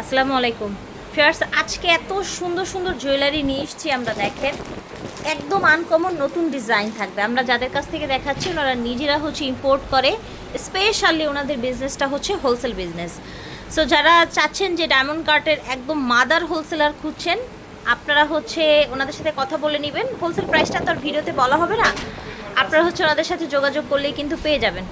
আসসালামু আলাইকুম। ফিয়ার্স আজকে এত সুন্দর সুন্দর জুয়েলারি নিয়ে এসেছি আমরা দেখেন। একদম আনকমন নতুন ডিজাইন থাকবে। আমরা যাদের কাছ থেকে দেখাচ্ছি, ওনারা নিজেরা হচ্ছে ইম্পোর্ট করে স্পেশালি ওনাদের বিজনেসটা হচ্ছে হোলসেল বিজনেস সো যারা চাচ্ছেন যে ডায়মন্ড কার্টের একদম মাদার হোলসেলার খুঁজছেন, আপনারা হচ্ছে ওনাদের সাথে কথা বলে নেবেন। হোলসেল প্রাইসটা তো আর ভিডিওতে বলা হবে না। আপনারা হচ্ছে ওনাদের সাথে যোগাযোগ করলেই কিন্তু পেয়ে যাবেন।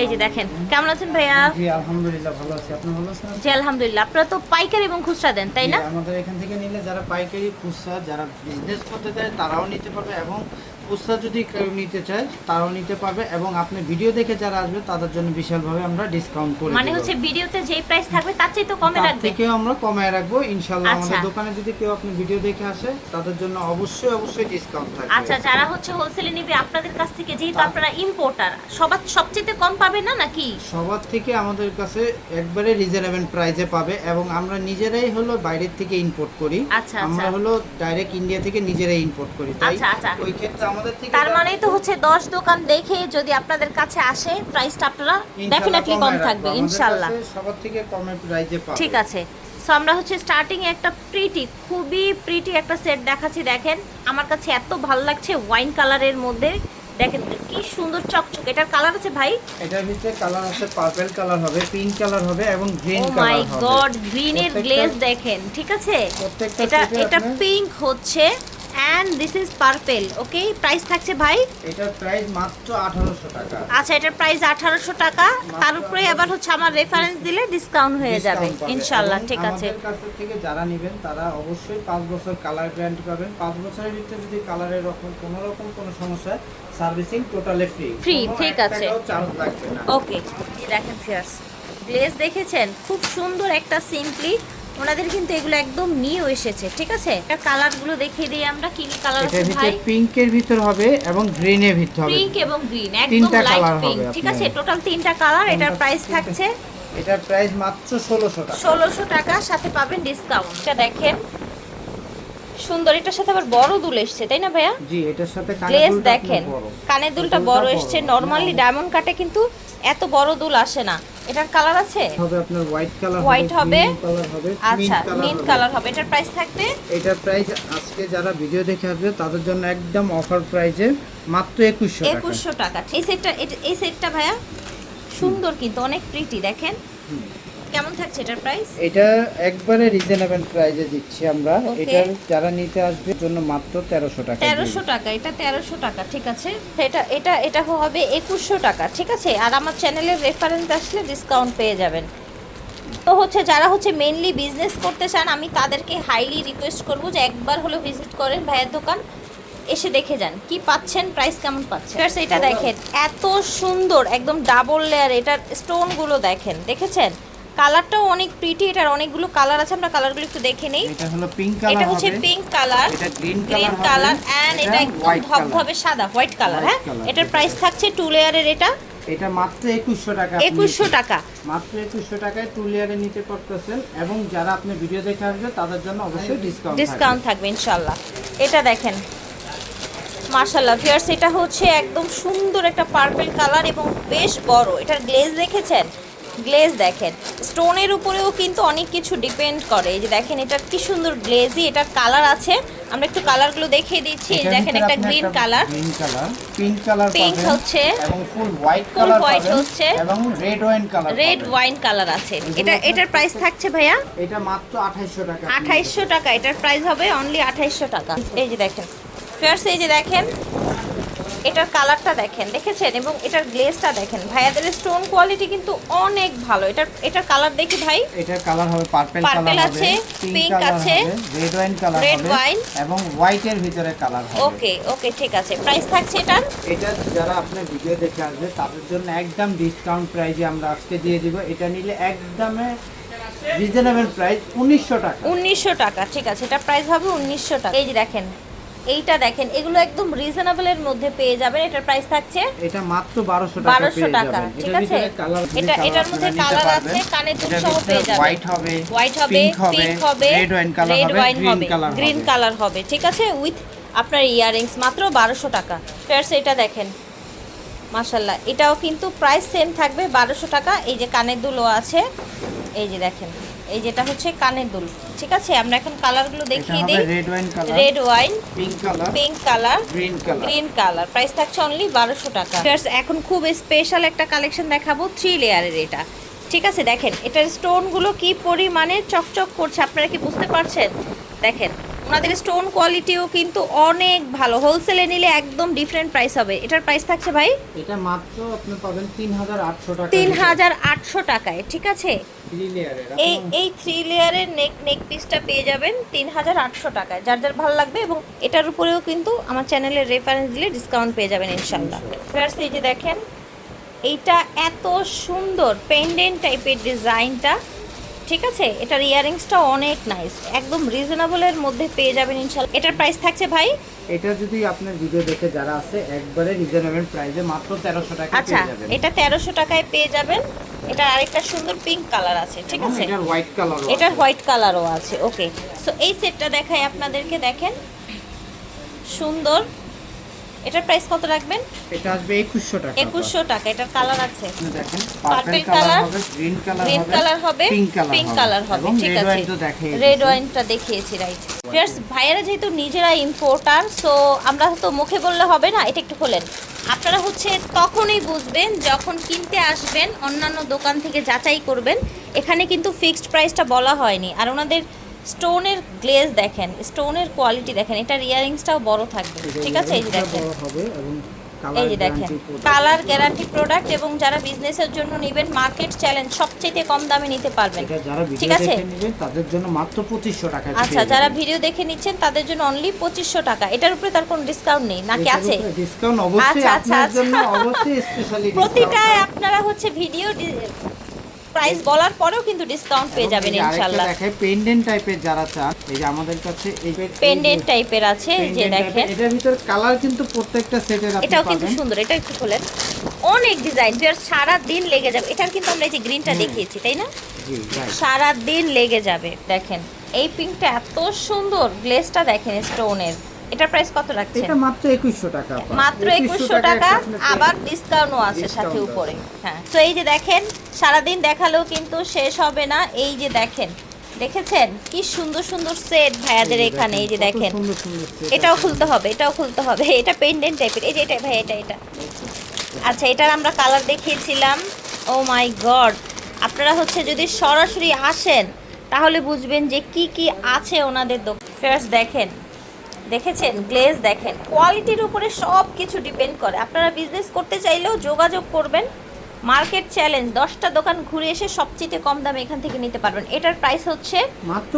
এই যে দেখেন কেমন আছেন ভাইয়া? জি আলহামদুলিল্লাহ ভালো আছি। আপনি ভালো আছেন? জি আলহামদুলিল্লাহ। আপনারা তো পাইকারি এবং খুচরা দেন তাই না? আমাদের এখান থেকে নিলে যারা পাইকারি খুচরা যারা বিজনেস করতে চায় তারাও নিতে পারবে এবং খুচরা যদি কেউ নিতে চায় তারাও নিতে পারবে এবং আপনি ভিডিও দেখে যারা আসবে তাদের জন্য বিশালভাবে আমরা ডিসকাউন্ট করে মানে হচ্ছে ভিডিওতে যেই প্রাইস থাকবে তার চেয়ে তো কমে রাখবে? থেকেও আমরা কমায় রাখব। ইনশাল্লাহ আচ্ছা। আমাদের দোকানে যদি কেউ আপনি ভিডিও দেখে আসে তাদের জন্য অবশ্যই অবশ্যই ডিসকাউন্ট থাকবে। আচ্ছা যারা হচ্ছে হোলসেলে নিবে আপনাদের কাছ থেকে যেহেতু আপনারা ইম্পোর্টার সবার সবচেয়ে কম পাবে না নাকি? সবার থেকে আমাদের কাছে একবারে রিজনেবল প্রাইসে পাবে এবং আমরা নিজেরাই হলো বাইরের থেকে ইম্পোর্ট করি। আচ্ছা, আমরা আচ্ছা। হলো ডাইরেক্ট ইন্ডিয়া থেকে নিজেরাই ইম্পোর্ট করি। তাই। ওই ক্ষেত্রে আমাদের থেকে তার মানেই তো হচ্ছে দশ দোকান দেখে যদি আপনাদের কাছে আসে প্রাইসটা আপনারা ডেফিনেটলি কম থাকবে আমাদের ইনশাল্লাহ। সবার থেকে কমের প্রাইসে ঠিক আছে। সো আমরা হচ্ছে স্টার্টিং এ একটা প্রিটি খুবই প্রিটি একটা সেট দেখাচ্ছি দেখেন। আমার কাছে এত ভালো লাগছে ওয়াইন কালারের মধ্যে। দেখেন কি সুন্দর চকচক। এটার কালার আছে ভাই? এটার ভিতরে কালার আছে পার্পল কালার হবে পিঙ্ক কালার হবে এবং গ্রিন কালার হবে ও মাই গড গ্রিনের প্রত্যেকটা- গ্লেজ দেখেন ঠিক আছে? এটা এটা পিঙ্ক হচ্ছে। And this is purple okay price থাকছে ভাই? এটার প্রাইস মাত্র 1800 টাকা। আচ্ছা এটার প্রাইস আঠারোশো টাকা। তার উপরে আবার হচ্ছে আমার রেফারেন্স দিলে ডিসকাউন্ট হয়ে যাবে। এবং ঠিক আছে। আমাদের কাছ থেকে যারা নেবেন তারা অবশ্যই পাঁচ বছর কালার গ্যারান্টি পাবেন। পাঁচ বছরের ভিতরে যদি কালারের রকম কোনো রকম কোনো সমস্যা সার্ভিসিং টোটালি ফ্রি Free, ঠিক আছে। চার্জ লাগবে না। ওকে দেখেন ফিয়ার্স গ্লেজ দেখেছেন? খুব সুন্দর একটা সিম্পলি ওনাদের কিন্তু এগুলো একদম নিউ এসেছে ঠিক আছে? এটা কালারগুলো দেখিয়ে দিই আমরা কি কি কালার আছে ভাই? পিঙ্কের ভিতর হবে এবং গ্রিনের ভিতর হবে। পিঙ্ক এবং গ্রিন একদম লাইট পিঙ্ক ঠিক আছে? টোটাল তিনটা কালার এটার প্রাইস থাকছে এটার প্রাইস মাত্র ষোলোশো টাকা। ষোলোশো টাকা সাথে পাবেন ডিসকাউন্ট এটা দেখেন সুন্দর এটার সাথে আবার বড় দুল এসছে তাই না ভাইয়া? জি এটার সাথে কানের গ্লেজ দুলটা দেখেন। কানের দুলটা বড় এসছে আপনার ডায়মন্ড কাটে কিন্তু এত বড় দুল আসে না। এটার কালার আছে? হবে আপনার হোয়াইট কালার হোয়াইট হবে। কালার হবে আচ্ছা মিন মিন্ট কালার হবে। এটার প্রাইস থাকবে? এটার প্রাইস আজকে যারা ভিডিও দেখে আসবে তাদের জন্য একদম অফার প্রাইসে মাত্র 2100 টাকা। 2100 টাকা। এই সেটটা এই সেটটা ভাইয়া সুন্দর কিন্তু অনেক প্রিটি দেখেন। কেমন থাকছে এটার প্রাইস এটা একবারে রিজনেবল প্রাইসে দিচ্ছি আমরা. এটার যারা নিতে আসবে জন্য মাত্র তেরোশো টাকা তেরোশো টাকা এটা তেরোশো টাকা ঠিক আছে? এটা এটা এটা হবে একুশশো টাকা ঠিক আছে? আর আমার চ্যানেলের রেফারেন্স আসলে ডিসকাউন্ট পেয়ে যাবেন। তো হচ্ছে যারা হচ্ছে মেনলি বিজনেস করতে চান আমি তাদেরকে হাইলি রিকোয়েস্ট করব যে একবার হলো ভিজিট করেন ভাইয়ের দোকান। এসে দেখে যান কি পাচ্ছেন প্রাইস কেমন পাচ্ছেন। এটা দেখেন এত সুন্দর একদম ডাবল লেয়ার এটার স্টোনগুলো দেখেন দেখেছেন? কালারটাও অনেক প্রিটি এটার অনেকগুলো কালার আছে আমরা কালারগুলো একটু দেখে নিই। এটা হলো পিঙ্ক কালার এটা হচ্ছে পিঙ্ক কালার এটা গ্রিন গ্রিন কালার এন্ড এটা একদম ধবধবে সাদা হোয়াইট কালার হ্যাঁ? এটার প্রাইস থাকছে টু লেয়ারের এটা। এটা মাত্র একুশশো টাকা আপনি একুশশো টাকা। মাত্র একুশশো টাকায় টু লেয়ারে নিতে পারতেছেন এবং যারা আপনি ভিডিও দেখে আসবে তাদের জন্য অবশ্যই ডিসকাউন্ট ডিসকাউন্ট থাকবে। ইনশাল্লাহ এটা দেখেন মার্শাল্লাহ ভিয়ার্স এটা হচ্ছে একদম সুন্দর একটা পার্পেল কালার এবং বেশ বড়। এটার গ্লেজ দেখেছেন? গ্লেজ দেখেন। স্টোনের উপরেও কিন্তু অনেক কিছু ডিপেন্ড করে। এই যে দেখেন এটা কি সুন্দর গ্লেজি এটার কালার আছে। আমরা একটু কালারগুলো দেখিয়ে দিচ্ছি। দেখেন একটা green colour green colour pink colour পাবেন হচ্ছে, এবং ফুল হোয়াইট কালার পাবেন হচ্ছে, এবং red wine colour red wine colour আছে। এটা এটার প্রাইস থাকছে ভাইয়া? এটা মাত্র 2800 টাকা। আঠাইশশো টাকা। এটার প্রাইস হবে অনলি আঠাইশশো টাকা। এই যে দেখেন ফেয়ার্স এই যে দেখেন এটার কালারটা দেখেন দেখেছেন? এবং এটার গ্লেজটা দেখেন। ভাইয়াদের স্টোন কোয়ালিটি কিন্তু অনেক ভালো। এটার এটার কালার দেখি ভাই। এটার কালার হবে পার্পল কালার আছে, পিঙ্ক আছে, রেড ওয়াইন কালার হবে wine। এবং হোয়াইটের ভিতরে কালার হবে। ওকে ওকে ঠিক আছে। প্রাইস থাকছে এটার? এটা যারা আপনার ভিডিও দেখে আসবে তাদের জন্য একদম ডিসকাউন্ট প্রাইজে আমরা আজকে দিয়ে দিব। এটা নিলে একদমে রিজনেবল প্রাইস 1900 টাকা। উনিশশো টাকা ঠিক আছে। এটা প্রাইস হবে উনিশশো টাকা। এই যে দেখেন এইটা দেখেন এগুলো একদম রিজনেবলের মধ্যে পেয়ে যাবেন। এটার প্রাইস থাকছে এটা মাত্র 1200 টাকা বারোশো পেয়ে টাকা ঠিক আছে? এটা এটার মধ্যে কালার আছে কানের দুল সহ পেয়ে যাবেন। হোয়াইট হবে হোয়াইট হবে পিঙ্ক হবে রেড ওয়াইন কালার রেড হবে ওয়াইন গ্রিন হবে কালার গ্রিন হবে কালার হবে ঠিক আছে? উইথ আপনার ইয়াররিংস মাত্র বারোশো টাকা। ফেয়ার্স এটা দেখেন। মাশাল্লাহ এটাও কিন্তু প্রাইস সেম থাকবে বারোশো টাকা। এই যে কানের দুলও আছে এই যে দেখেন। এই যেটা হচ্ছে কানের দুল ঠিক আছে? আমরা এখন কালারগুলো দেখিয়ে দিই। Red wine pink colour green colour price থাকছে অনলি বারোশো টাকা। এখন খুব স্পেশাল একটা কালেকশন দেখাবো থ্রি লেয়ারের এটা। ঠিক আছে? দেখেন এটার স্টোনগুলো কি পরিমাণে চকচক করছে আপনারা কি বুঝতে পারছেন? দেখেন ওনাদের স্টোন কোয়ালিটিও কিন্তু অনেক ভালো। হোলসেলে নিলে একদম ডিফারেন্ট প্রাইস হবে। এটার প্রাইস থাকছে ভাই? এটা মাত্র আপনি পাবেন তিন হাজার আটশো টাকা। তিন হাজার আটশো টাকায় ঠিক আছে? এই এই থ্রি লেয়ারের নেক নেক পিসটা পেয়ে যাবেন তিন হাজার আটশো টাকায়। যার যার ভালো লাগবে এবং এটার উপরেও কিন্তু আমার চ্যানেলের রেফারেন্স দিলে ডিসকাউন্ট পেয়ে যাবেন ইনশাল্লাহ ফার্স্ট এই যে দেখেন এইটা এত সুন্দর পেন্ডেন্ট টাইপের ডিজাইনটা ঠিক আছে? এটার ইয়ারিংসটা অনেক নাইস একদম রিজনেবলের মধ্যে পেয়ে যাবেন ইনশাল্লাহ। এটার প্রাইস থাকছে ভাই? এটা যদি আপনার ভিডিও দেখে যারা আছে একবারে রিজনেবল প্রাইসে মাত্র তেরোশো টাকা আচ্ছা পেয়ে যাবেন। এটা তেরোশো টাকায় পেয়ে যাবেন। এটা আরেকটা সুন্দর পিঙ্ক কালার আছে ঠিক আছে? এটার হোয়াইট কালার এটার হোয়াইট কালারও আছে ওকে সো এই সেটটা দেখাই আপনাদেরকে দেখেন। সুন্দর। এটার প্রাইস কত রাখবেন? এটা আসবে একুশশো টাকা একুশশো টাকা এটার কালার আছে। দেখেন purple colour green colour green colour হবে পিঙ্ক কালার হবে। ঠিক আছে। রেড। ওয়াইনটা দেখিয়েছি রাইট ফিয়ার্স ভাইয়েরা যেহেতু নিজেরা ইম্পোর্টার সো আমরা তো মুখে বললে হবে না এটা একটু খোলেন। আপনারা হচ্ছে তখনই বুঝবেন যখন কিনতে আসবেন অন্যান্য দোকান থেকে যাচাই করবেন এখানে কিন্তু ফিক্সড প্রাইসটা বলা হয়নি। আর ওনাদের স্টোনের গ্লেজ দেখেন স্টোনের কোয়ালিটি দেখেন এটার ইয়ারিংসটাও বড় থাকবে ঠিক আছে? এই যে দেখেন। এই যে দেখেন কালার গ্যারান্টি প্রোডাক্ট এবং যারা বিজনেসের জন্য নেবেন মার্কেট চ্যালেঞ্জ সবচেয়ে কম দামে নিতে পারবেন ঠিক আছে? তাদের জন্য মাত্র পঁচিশশো টাকা আচ্ছা যারা ভিডিও দেখে নিচ্ছেন তাদের জন্য অনলি পঁচিশশো টাকা। এটার উপরে তার কোনো ডিসকাউন্ট নেই নাকি আছে? ডিসকাউন্ট অবশ্যই আচ্ছা, আচ্ছা, আপনার আচ্ছা। জন্য অবশ্যই স্পেশালি প্রতিটায় আপনারা হচ্ছে ভিডিও প্রাইস বলার পরেও কিন্তু ডিসকাউন্ট পেয়ে যাবেন ইনশাল্লাহ। দেখায় পেন্ডেন্ট টাইপের যারা চান এই যে আমাদের কাছে এই পেন্ডেন্ট টাইপের আছে যে দেখেন। এটার ভিতর কালার কিন্তু প্রত্যেকটা সেটের আপনি এটাও কিন্তু সুন্দর এটা একটু খোলেন। অনেক ডিজাইন সারা দিন লেগে যাবে। এটার কিন্তু আমরা এই যে গ্রিনটা দেখিয়েছি তাই না। সারা দিন লেগে যাবে দেখেন। এই পিঙ্কটা এত সুন্দর গ্লেজটা দেখেন স্টোনের এটার প্রাইস কত রাখছেন এটা মাত্র একুশশো টাকা মাত্র 2100 একুশশো টাকা আবার ডিসকাউন্টও আছে সাথে উপরে। হ্যাঁ তো এই যে দেখেন সারাদিন দেখালেও কিন্তু শেষ হবে না। এই যে দেখেন দেখেছেন? কি সুন্দর সুন্দর সেট ভাইয়াদের এখানে এই যে দেখেন এটাও খুলতে হবে এটাও খুলতে হবে। এটা পেন্ডেন্ট টাইপের এই যে এটা ভাই এটা এটা। আচ্ছা এটার আমরা কালার দেখিয়েছিলাম। ও মাই গড আপনারা হচ্ছে যদি সরাসরি আসেন তাহলে বুঝবেন যে কি কি আছে ওনাদের দোকান। ফার্স্ট দেখেন দেখেছেন গ্লেজ দেখেন কোয়ালিটির উপরে সব কিছু ডিপেন্ড করে। আপনারা বিজনেস করতে চাইলেও যোগাযোগ করবেন। মার্কেট চ্যালেঞ্জ দশটা দোকান ঘুরে এসে সবচেয়ে কম দামে এখান থেকে নিতে পারবেন। এটার প্রাইস হচ্ছে মাত্র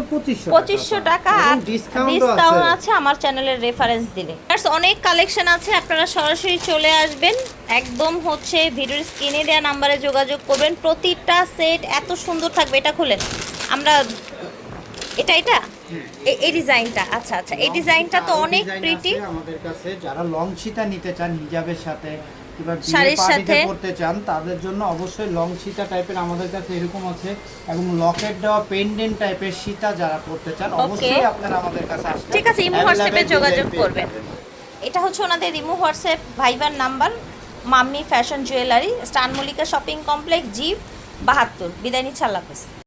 পঁচিশশো টাকা। আর ডিসকাউন্ট আছে। আমার চ্যানেলের রেফারেন্স দিলে। অনেক কালেকশন আছে আপনারা সরাসরি চলে আসবেন। একদম হচ্ছে ভিডিওর স্ক্রিনে দেওয়া নাম্বারে যোগাযোগ করবেন। প্রতিটা সেট এত সুন্দর থাকবে এটা খুলেন। আমরা এটা এটা? এই ডিজাইনটা আচ্ছা আচ্ছা এই ডিজাইনটা তো অনেক প্রিটি আমাদের কাছে। যারা লং সীতা নিতে চান হিজাবের সাথে কিংবা শাড়ির সাথে। করতে চান তাদের জন্য অবশ্যই লং সীতা টাইপের আমাদের কাছে এরকম আছে। এবং লকেট দেওয়া পেন্ডেন্ট টাইপের সীতা যারা করতে চান অবশ্যই আপনারা আমাদের কাছে আসলে ঠিক আছে, ইমো হোয়াটসঅ্যাপে যোগাযোগ করবেন। এটা হচ্ছে ওনাদের Rimu WhatsApp Viber number. Mummy fashion jewellery স্টান মল্লিকা শপিং কমপ্লেক্স জি বাহাত্তর। বিদায় নিচ্ছে আল্লাহ